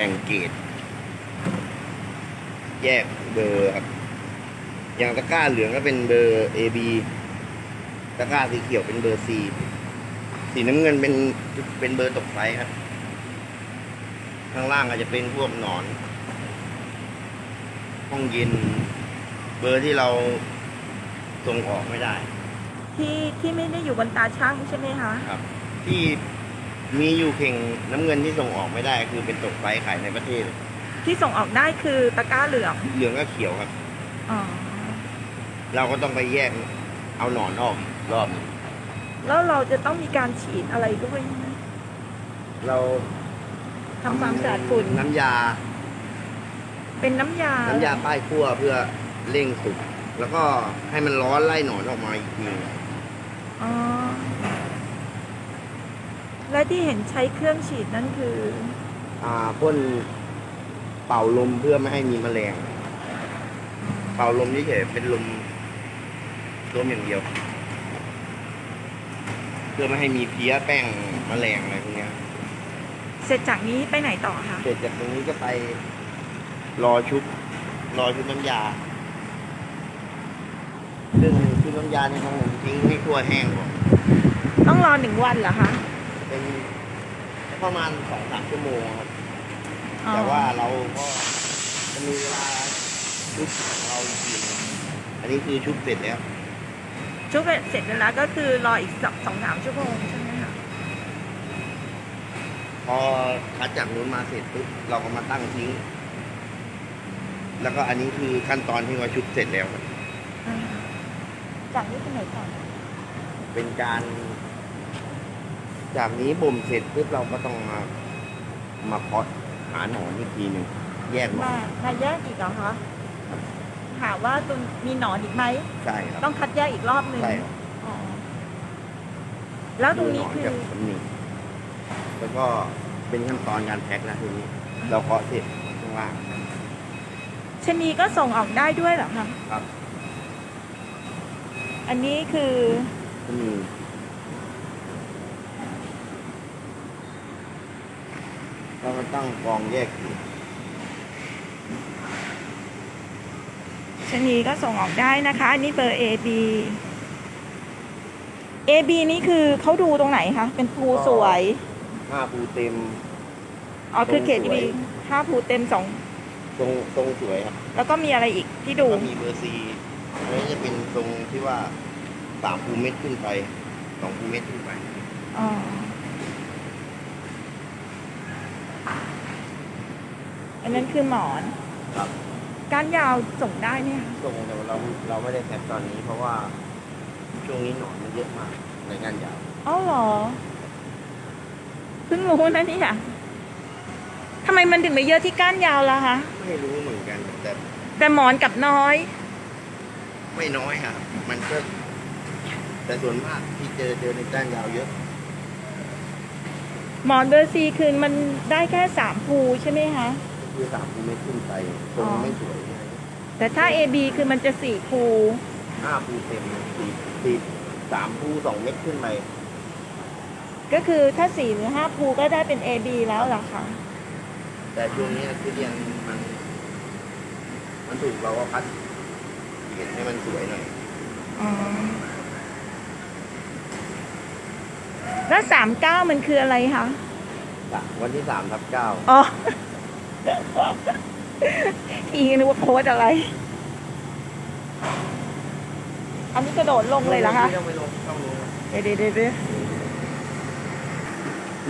แบ่งเกรดแยกเบอร์ครับ อย่างตะกร้าเหลืองก็เป็นเบอร์ AB ตะกร้าสีเขียวเป็นเบอร์ C สีน้ำเงินเป็นเป็นเบอร์ตกไฟครับ ข้างล่างอาจจะเป็นพวกหนอน ห้องเย็น เบอร์ที่เราส่งออกไม่ได้ ที่ที่ไม่ได้อยู่บนตาช่างใช่ไหมคะ ครับ ที่ มีอยู่เข่งน้ำเงินที่ส่งออกไม่ได้ คือเป็นตกไฟขายในประเทศ ที่ส่งออกได้คือตะกร้าเหลืองเหลืองก็เขียวครับ อ๋อเราก็ต้องไปแยกเอาหนอนออกอีกรอบหนึ่งแล้วเราจะต้องมีการฉีดอะไรด้วยไหมเราทำความสะอาดฝุ่นน้ำยา เป็นน้ำยาน้ำยาป้ายคั่วเพื่อเร่งสุกแล้วก็ให้มันร้อนไล่หนอนออกมาอีกทีอ๋อ และที่เห็นใช้เครื่องฉีดนั่นคือ อ่าพ่นเป่าลมเพื่อไม่ให้มีแมลง เป่าลมเฉยๆเป็นลมลมอย่างเดียว เพื่อไม่ให้มีเพี้ยแป้งแมลงอะไรพวกเนี้ยเสร็จจากนี้ไปไหนต่อคะ เสร็จจากตรงนี้ก็ไป รอชุบรอชุบน้ำยาซึ่งชุบน้ำยาเนี่ยต้องทิ้งให้ทั่วแห้งก่อน ต้องรอหนึ่งวันเหรอคะ เป็นประมาณสองสามชั่วโมงครับอ๋อแต่ว่าเราก็จะมีเวลาชุบของเราอีกทีหนึ่งอันนี้คือชุบเสร็จแล้ว ชุบเสร็จแล้วก็คือรออีกสองสองสามชั่วโมงใช่ไหมคะพอคัดจากนู้นมาเสร็จปุ๊บเราก็มาตั้งทิ้ง แล้วก็อันนี้คือขั้นตอนที่ว่าชุบเสร็จแล้วครับอ่าจากนี้ไปไหนต่อเป็นการ จากนี้บ่มเสร็จปุ๊บเราก็ต้องมามาเพาะหาหนอนอีกทีหนึ่งแยกหนอมานมาแยกอีกเหรอคะหาว่าตุนมีหนอนอีกไหม ใช่ครับต้องคัดแยกอีกรอบหนึ่งใช่ครับอ๋อแล้วตรงนี้ดูหคือกับตำหนิแล้วก็เป็นขั้นตอนการแพ็คนะทีนี้ เราเคาะเสร็จข้างล่างชะนีก็ส่งออกได้ด้วยเหรอคะ ครับอันนี้คือ ก็มี เราก็ตั้งกองแยกอยู่ชะนีก็ส่งออกได้นะคะ อันนี้เบอร์ AB AB นี่คือเขาดูตรงไหนคะ เป็นภูสวยห้าภูเต็ม อ๋อ คือเขตตรงสวยบีห้าภูเต็มสองตรงตรงสวยครับ แล้วก็มีอะไรอีกที่ดูก็มีเบอร์ซีอันนี้จะเป็นตรงที่ว่าสามภูเม็ดขึ้นไปสองภูเม็ดขึ้นไป อ๋อ อันนั้นคือหมอนครับก้านยาวส่งได้เนี่ยตรงแต่ว่าเราเราไม่ได้แพ็คตอนนี้ เพราะว่าช่วงนี้หนอนมันเยอะมากในงานยาวอ๋อเหรอเพิ่งรู้นะเนี่ยทำไมมันถึงไปเยอะที่ก้านยาวล่ะคะไม่รู้เหมือนกันแต่แต่หมอนกับน้อย ไม่น้อยครับมันก็แต่ส่วนมากที่เจอเจอในก้านยาวเยอะ หมอนเบอร์ซีคือมันได้แค่สามภูใช่ไหมคะ คือสามภูเม็ดขึ้นไปตรงไม่สวยไงแต่ถ้า AB คือมันจะสี่ภูห้าภูเต็มสี่สี่สามภูสองเม็ดขึ้นไปก็คือถ้าสี่หรือห้าภูก็ได้เป็น AB แล้วล่ะค่ะแต่ช่วงนี้คือเรียนมัน มันถูกเราก็พัดเห็นให้มันสวยหน่อยอ๋อแล้วสามเก้ามันคืออะไรคะวันที่สามทับเก้าอ๋อ อีนึกว่าโค้ดอะไร อันนี้กระโดดลงเลยเหรอคะต้องไปลงต้องลงเดี๋ยวเดี๋ยวเดี๋ยวเดี๋ยว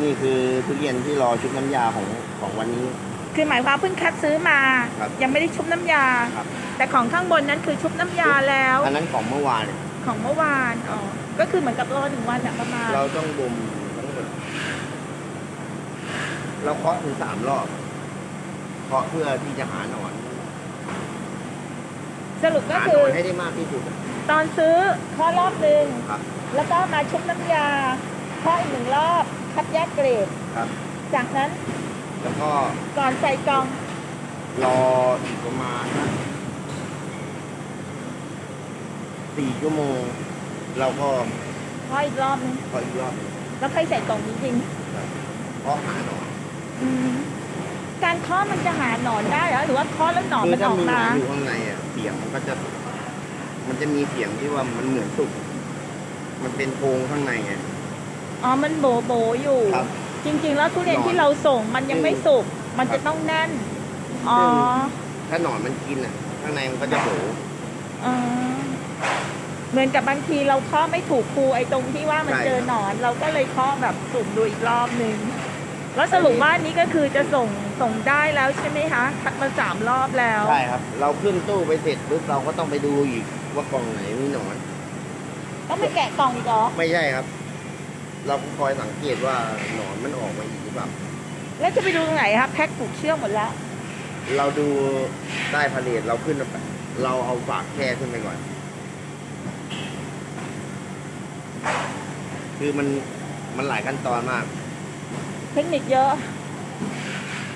นี่คือทุเรียนที่รอชุบน้ำยาของของวันนี้ คือหมายความเพิ่งคัดซื้อมา ครับยังไม่ได้ชุบน้ำยา ครับ แต่ของข้างบนนั้นคือชุบน้ำยาแล้ว อันนั้นของเมื่อวานเนี่ยของเมื่อวาน อ๋อ ก็คือเหมือนกับรอหนึ่งวันอะประมาณ เราต้องบ่มทั้งหมดเราเคาะถึงสามรอบ เคาะเพื่อที่จะหาหนอนสรุปก็หาหคืนออนให้ได้มากที่สุดตอนซื้อข้อรอบหนึ่งครับ แล้วก็มาชุบน้ำยาข้ออีกหนึ่งรอบคัดแยกเกรด ครับ จากนั้นแล้วก็ก่อนใส่กล่องรออีกประมาณสี่ชั่วโมง เราก็ข้ออีกรอบหนึงเคาะอีกรอบหนึ่งแล้วค่อยใส่กล่องจริงเคาะหาหนอน ๆอืม การเคเคาะมันจะหาหนอนได้เหรอหรือว่าเคาะแล้วหนอนคือมันถ้าออกมีหนมาอนอยู่ข้างในอะเสียงมันก็จะ มันจะมีเสียงที่ว่ามันเหมือนสุกมันเป็นโพรงข้างในไงอ๋อมันโบโบอยู่ ครับจริง ๆ แล้วทุเรียนหนอน ที่เราส่งมันยังไม่สุกมันครัจะบต้องแน่นอ๋อถ้าหนอนมันกินอะ ข้างในมันก็จะโบอ๋อเหมือนกับบางทีเราเคาะไม่ถูกครูไอ้ตรงที่ว่ามันใช่เจอหนอน เราก็เลยเคาะแบบสุ่มดูอีกรอบหนึ่งแล้วสรุปว่านี้ก็คือจะส่ง ส่งได้แล้วใช่ไหมคะคัดมาสามรอบแล้วใช่ครับ เราขึ้นตู้ไปเสร็จปุ๊บเราก็ต้องไปดูอีกว่ากล่องไหนมีหนอนต้องไปแกะกล่องอีกเหรอไม่ใช่ครับ เราก็คอยสังเกตว่าหนอนมันออกมาอีกหรือเปล่าแล้วจะไปดูตรงไหนคะแพ็คผูกเชือกหมดแล้ว เราดูใต้พาเลทเราขึ้นไปเราเอาฝากแช่ขึ้นไปก่อน คือมันมันหลายขั้นตอนมาก เทคนิคเยอะ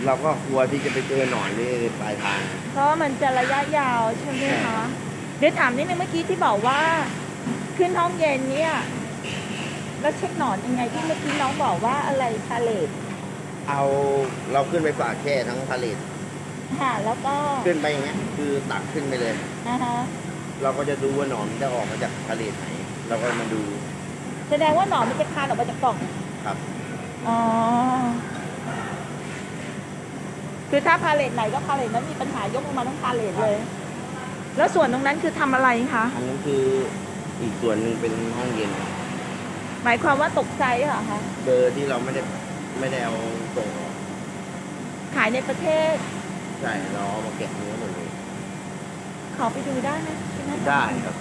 เราก็กลัวที่จะไปเจอหนอนนี่ปลายทาง เพราะว่ามันจะระยะยาวใช่ไหมคะเดี๋ยวถามนิดนึงเมื่อกี้ที่บอกว่า ขึ้นห้องเย็นเนี่ยแล้วเช็คหนอนยังไงที่เมื่อกี้น้องบอกว่าอะไรพาเลตเอาเราขึ้นไปฝากแช่ทั้งพาเลทค่ะแล้วก็ขึ้นไปอย่างเงี้ยคือตักขึ้นไปเลยนะฮะเราก็จะดูว่าหนอนมันจะออกมาจากพาเลทไหน เราก็มาดู แสดงว่าหนอนมันจะคลานออกมาจากกล่องครับอ๋อ คือถ้าพาเลตไหนก็พาเลตนั้นมีปัญหายกลงมาทั้งพาเลตเลย แล้วส่วนตรงนั้นคือทำอะไรคะ อันนั้นคืออีกส่วนหนึ่งเป็นห้องเย็น หมายความว่าตกใจเหรอคะ เบอร์ที่เราไม่ได้ไม่ได้เอาส่งออกขายในประเทศ ใช่เราเอามาเก็บเนื้อหมดเลยขอไปดูได้ไหมที่หน้าได้ครับ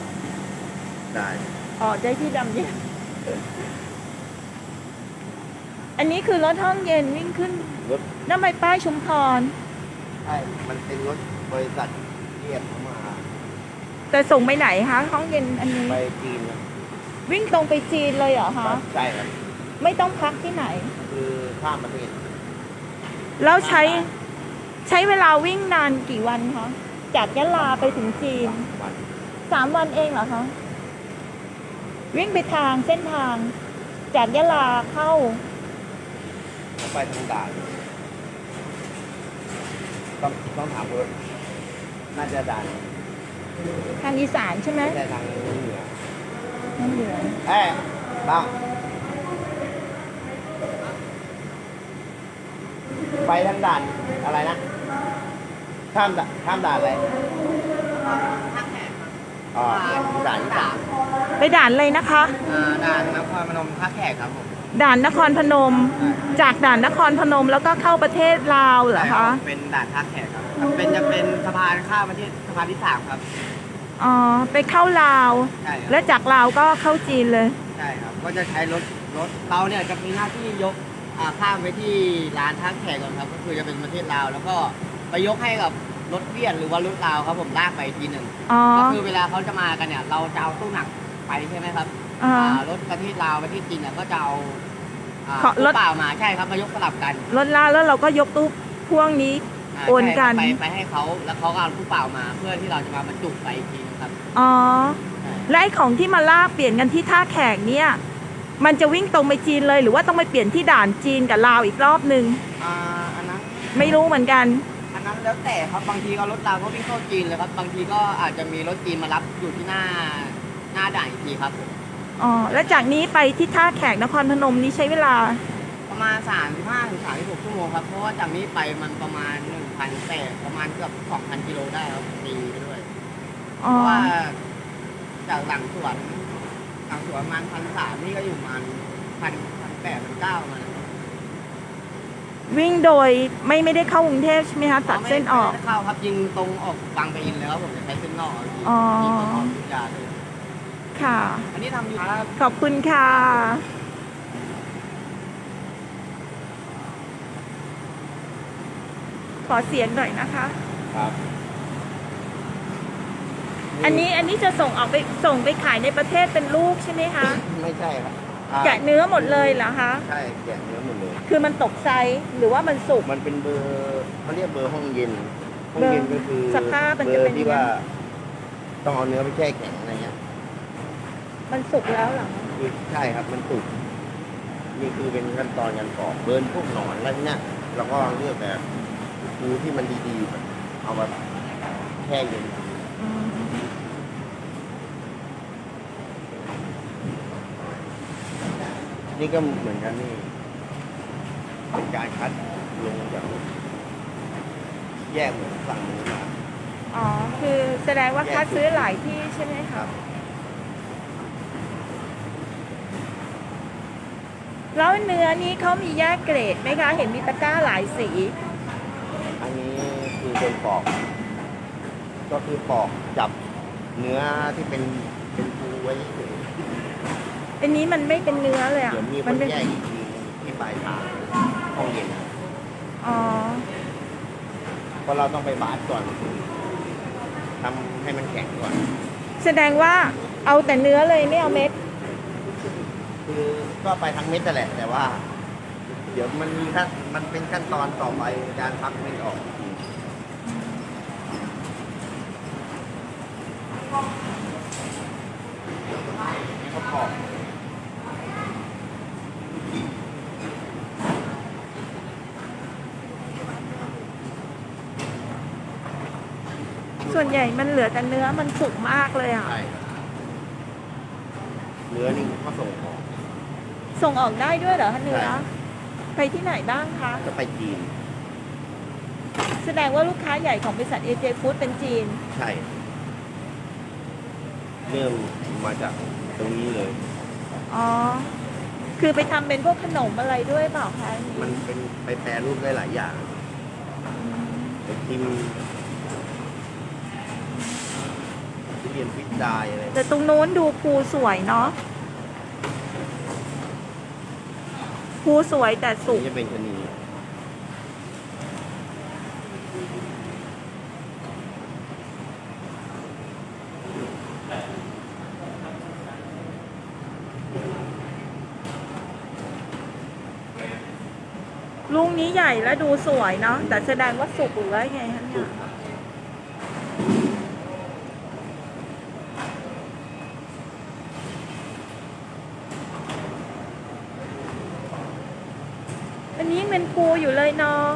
ได้ อ๋อได้ที่ดำเย็น อันนี้คือรถห้องเย็นวิ่งขึ้นรถน้ำไมป้ายชุมพร ใช่ มันเป็นรถบริษัทเรียกเข้ามาแต่ส่งไปไหนคะห้องเย็นอันนี้ ไปจีนครับวิ่งตรงไปจีนเลยเหรอคะใช่ครับ ไม่ต้องพักที่ไหน คือข้ามประเทศแล้วใช้ใช้เวลาวิ่งนานกี่วันคะจากยะลาไปถึงจีนวันสามวันเองเหรอคะวิ่งไปทางเส้นทาง จากยะลาเข้าผม ไปทางด่านต้องต้องถามว่าน่าจะด่านทางอีสานใช่ไหมไม่ใช่ทางเหนือทางเหนือเอ้ยบ้างไปทางด่านอะไรนะข้ามด่านข้ามด่านอะไรอ๋อด่านที่สามไปด่านเลยนะคะ อ่าด่านนครพนมท่าแขกครับผม ด่านนครพนม จากด่านนครพนมแล้วก็เข้าประเทศลาวเหรอใช่รัคะบเป็นด่านท่าแขกครับเป็นจะเป็นสะพานข้ามประเทศสะพานที่สามครับอ๋อไปเข้าลาว ใช่ครับแล้วจากลาวก็เข้าจีนเลย ใช่ครับก็จะใช้รถรถเราเนี่ยจะมีหน้าที่ยกอ่าข้ามไปที่ร้านท่าแขกก่อนครับ ก็คือจะเป็นประเทศลาว แล้วก็ไปยกให้กับรถเวียนหรือว่ารถลาวครับผมลากไปอีกทีหนึ่งอ๋อก็คือเวลาเขาจะมากันเนี่ย เราจะเอาตู้หนักไปใช่ไหมครับ อ่า อ่ารถประเทศลาวประเทศจีนเนี่ยก็จะเอาอ่าขอรถ ตู้เปล่ามาใช่ครับมายกสลับกันรถลาวแล้วเราก็ยกตู้พ่วงนี้าโอนกัน ใช่ครับไปไปให้เขาแล้วเขาก็เอาตู้เปล่ามาเพื่อที่เราจะมาบรรจุไปอีกทีนึงครับอ๋อใช่และไอ้ของที่มาลากเปลี่ยนกันที่ท่าแขกเนี่ย มันจะวิ่งตรงไปจีนเลย หรือว่าต้องไปเปลี่ยนที่ด่านจีนกับลาวอีกรอบหนึ่งอ่าอันนั้นไม่รู้เหมือนกัน อันนั้นแล้วแต่ครับบางทีก็รถเราก็วิ่งเข้าจีนเลยครับบางทีก็อาจจะมีรถจีนมารับอยู่ที่หน้าหน้าด่านอีกทีครับผม อ๋อ แล้วจากนี้ไปที่ท่าแขกนครพนมนี้ใช้เวลา ประมาณ 35ถึง36ชั่วโมงครับ เพราะว่าจากนี้ไปมันประมาณ1,000แต่ประมาณเกือบ2,000กิโลได้ครับตีไปด้วยอ๋อเพราะว่าจากหลังสวนหลังสวนประมาณพันสามนี่ก็อยู่ประมาณพันพันแปดพันเก้ามาวิ่งโดยไม่ไม่ได้เข้ากรุงเทพใช่ไหมคะตัดเส้นออก ไม่ได้เข้าครับยิงตรงออกบางปะอินเลยครับผมจะใช้เส้นนอกยิงอ๋อ ยิงตรงออกทุกยาเลย ค่ะ อันนี้ทำอยู่ครับขอบคุณค่ะ ขอเสียงหน่อยนะคะ ครับ อันนี้อันนี้จะส่งออกไปส่งไปขายในประเทศเป็นลูกใช่ไหมคะไม่ใช่ครับอ่าแกะเนื้อหมดเลยเหรอคะใช่แกะเนื้อหมดเลย คือมันตกไซส์หรือว่ามันสุก มันเป็นเบอร์เขาเรียกเบอร์ห้องเย็น ห้องเย็นก็คือสภาพมันเบจะอเป็นร์ที่ว่า ต้องเอาเนื้อไปแช่แข็งอะไรเงี้ย มันสุกแล้วเหรอคะคือใช่ครับมันสุกนี่คือเป็นขั้นตอนการกรอกเบิร์นพวกหนอนอะไรเนี้ยแล้วก็เลือกแบบปูที่มันดีๆแบบเอามาแช่เย็นอืมนี่ก็เหมือนกันนี่เป็นการคัดลงจากแยกเหมือนสั่งหมูมา อ๋อ คือแสดงว่าคัดซื้อหลายที่ใช่ไหมครัคะบ แล้วเนื้อนี้เขามีแยกเกรดไหมคะ เห็นมีตะกร้าหลายสี อันนี้คือคนปอก ก็คือปอกจับเนื้อที่เป็นเป็นปูไว้เฉยอันนี้มันไม่เป็นเนื้อเลยอะเดี๋ยวมีคมันเป็นแยกอีกทีที่ปลายทางห้องเย็นอ๋อ เพราะเราต้องไปบาสก่อนทำให้มันแข็งก่อน แสดงว่าเอาแต่เนื้อเลยไม่เอาเม็ด คือก็ไปทั้งเม็ดนั่นแหละ แต่ว่า เดี๋ยวมันมีขั้นมันเป็นขั้นตอนต่อไปการพักเม็ดออกอีกทีนี่เขาปอกส่วนใหญ่มันเหลือแต่เนื้อมันสุกมากเลยอะ ใช่ครับเนื้อนี่ก็ส่งออก ส่งออกได้ด้วยเหรอคะเนื้อใช่ไปที่ไหนบ้างคะ จะไปจีน แสดงว่าลูกค้าใหญ่ของบริษัท AJ Food เป็นจีน ใช่ เริ่มมาจากตรงนี้เลย อ๋อ คือไปทำเป็นพวกขนมอะไรด้วยเปล่าคะ มันเป็นไปแปรรูปได้หลายอย่างไปทิมทุเรียนพริกดายอะไรแต่ตรงนู้นดูภูสวยเนาะ ภูสวยแต่สุนี่กจะเป็นชะนีลุงนี้ใหญ่และดูสวยเนาะแต่แสดงว่าสุกหรือว่าไงคะเนี่ย อันนี้เป็นภู อยู่เลยน้อง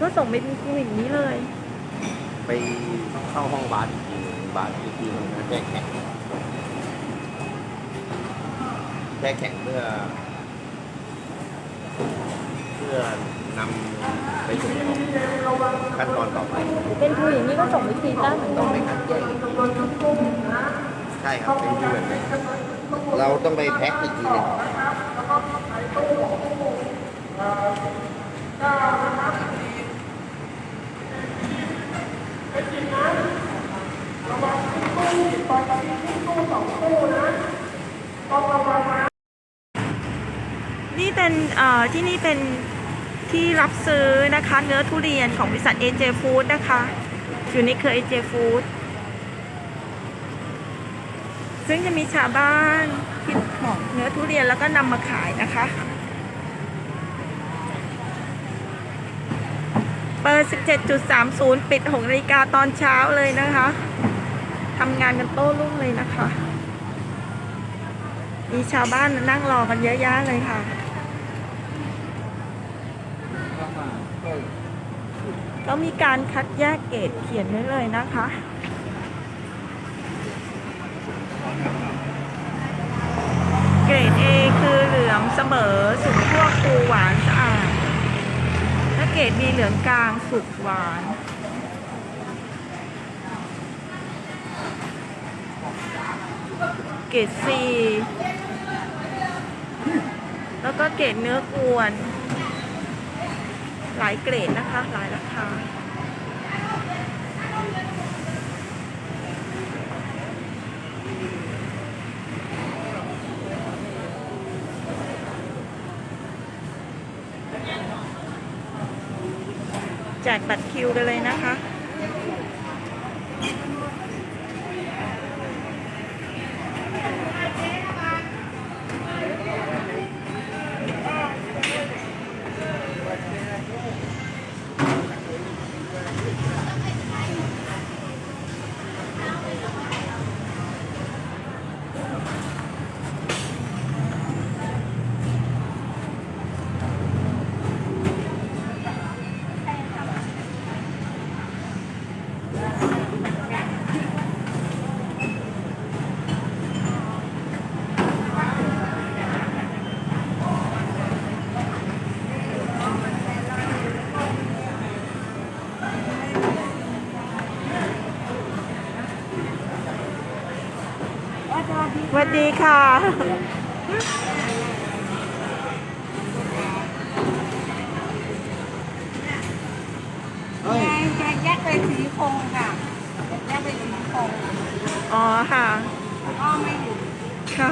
ก็ส่งไปเป็นภูอย่างนี้เลย ไปเข้าห้องบาสอีกทีหนึ่งบาสอีกทีหนึงนะแช่แข็งแช่แข็งเพื่อ เพื่อนำไปส่งออกขั้นตอนต่อไป เป็นภูอย่างนี้ก็ส่งไปทีต้าเหมือนต้กัองนไปคัดแยกอีกทีใช่ครับ เป็นที่แบบนี้ เราต้องไปแพ็คอีกทีหนึงนี่เป็นเอ่อที่นี่เป็นที่รับซื้อนะคะ เนื้อทุเรียนของบริษัท AJ Food นะคะ อยู่ในเครือ AJ Food ซึ่งจะมีชาวบ้านที่ของเนื้อทุเรียนแล้วก็นำมาขายนะคะ เปิด 17.30 ปิด6นาฬิกาตอนเช้าเลยนะคะทำงานกันโต้รุ่งเลยนะคะ มีชาวบ้านนั่งรอกันเยอะแยะเลยค่ะก็มีการคัดแยกเกรดเขียนไว้เลยนะคะ เกรด A คือ เสมอสุกทั่วฟูหวานสะอาดและเกรด B เหลืองกลางสุกหวาน เกรด C แล้วก็เกรดเนื้อกวน หลายเกรดนะคะ หลายราคา แจกบัตรคิวกันเลยนะคะ ดีค่ะเฮ้ยแกแยกเป็นสีคงค่ะแยกเป็นสีคงอ๋อค่ะ ก็ไม่อยู่ค่ะ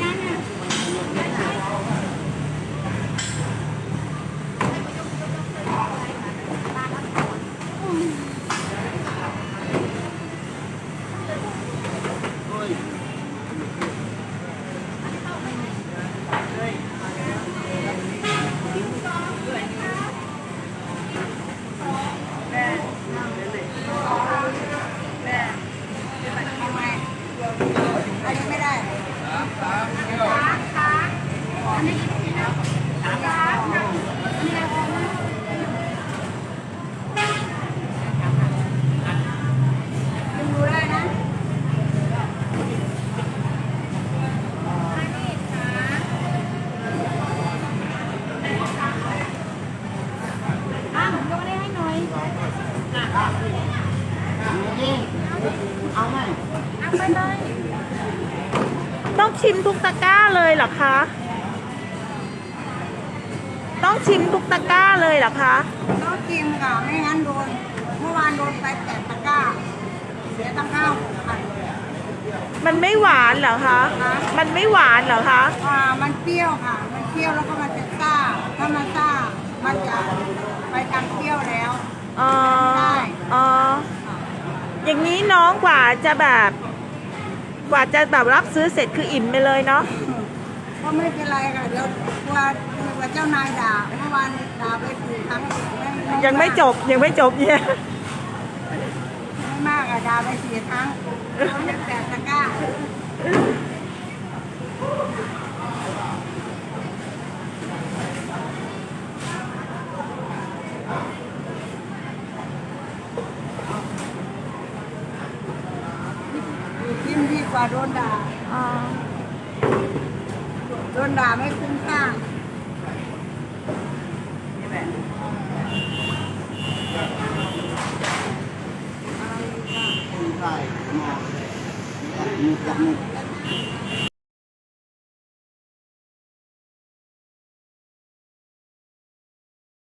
นั่นน่ะ เอาไงอันนี้ไม่ได้ดูได้นะ อ้าวผมยกได้ให้หน่อย เอาไหม เอาไปเลย ต้องชิมทุกตะกร้า เลยเหรอคะ ต้องชิมทุกตะกร้าเลยเหรอคะ ต้องกินค่ะไม่งั้นโดน เมื่อวานโดนไปแปดตะกร้า เสียตั้งห้าหกพันมันไม่หวานเหรอคะคะมันไม่หวานเหรอคะ อ่ามันเปรี้ยวค่ะ มันเปรี้ยวแล้วก็มันจะซ่า ถ้ามันซ่า มันจะไปทางเปรี้ยวแล้ว อ๋อได้อ๋อ อย่างนี้น้องกว่าจะแบบ กว่าจะแบบรับซื้อเสร็จคืออิ่มไปเลยเนาะ ก็ไม่เป็นไรค่ะเดี๋ยวกลัวกลัวเจ้านายด่าเมื่อวานด่าไปสี่ครั้งยังไม่จบยังไม่จบเนี่ยไม่มากอะด่าไปสี่ครั้งเขาไม่แปดตะกร้ายิ้มดีกว่าโดนด่า อ๋อ